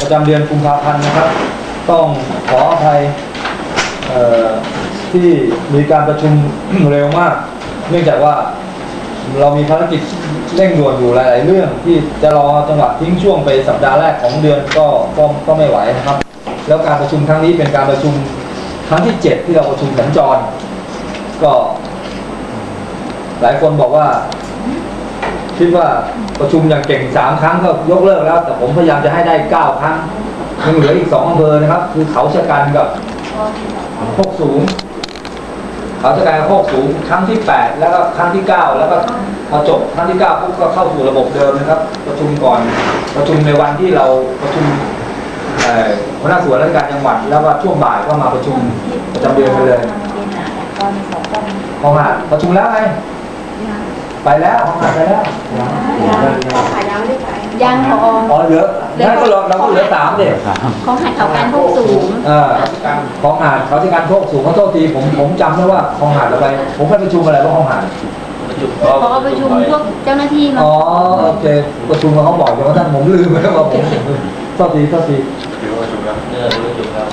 ประจำเดือนกุมภาพันธ์นะครับ ต้องขออภัยที่มีการประชุมเร็วมาก เนื่องจากว่าเรามีภารกิจเร่งด่วนอยู่หลายๆเรื่อง ที่จะรอจังหวะทิ้งช่วงไปสัปดาห์แรกของเดือนก็ก็ก็ไม่ไหวนะครับ แล้วการประชุมครั้งนี้เป็นการประชุมครั้งที่ 7 ที่เราประชุมสัญจร ก็ หลายคนบอกว่า คิดว่าประชุมอย่างเก่งสามครั้งก็ยกเลิกแล้ว แต่ผมพยายามจะให้ได้เก้าครั้งยังเหลืออีกสองอำเภอนะครับ คือเขาชะกันกับโคกสูง เขาชะกันกับโคกสูงครั้งที่แปดแล้วก็ครั้งที่เก้าแล้วก็พอจบครั้งที่เก้าปุ๊บก็เข้าสู่ระบบเดิมนะครับ ประชุมก่อนประชุมในวันที่เราประชุมเอ่อหัวหน้าส่วนราชการจังหวัด แล้วก็ช่วงบ่ายก็มาประชุมประจำเดือนกันเลยตอนสองตอนห้องหาดประชุมแล้วไง ไปแล้วห้องหาดไปแล้วขายยังไม่ได้ขายยังพออ๋อเหลือนั่นก็เราเราก็เหลือสามเด็กของหายเขาการพวกสูงเออของหาดเขาที่การโคกสูงเขาโทษทีผมผมจำได้ว่าของหาดเราไป ผมไปประชุมอะไรว่าของหาดพอประชุมพวกเจ้าหน้าที่มาอ๋อโอเคประชุมมาเขาบอกจนกระทั่งผมลืมไปแล้วว่าผมโทษทีโทษทีเออรู้จุดครับ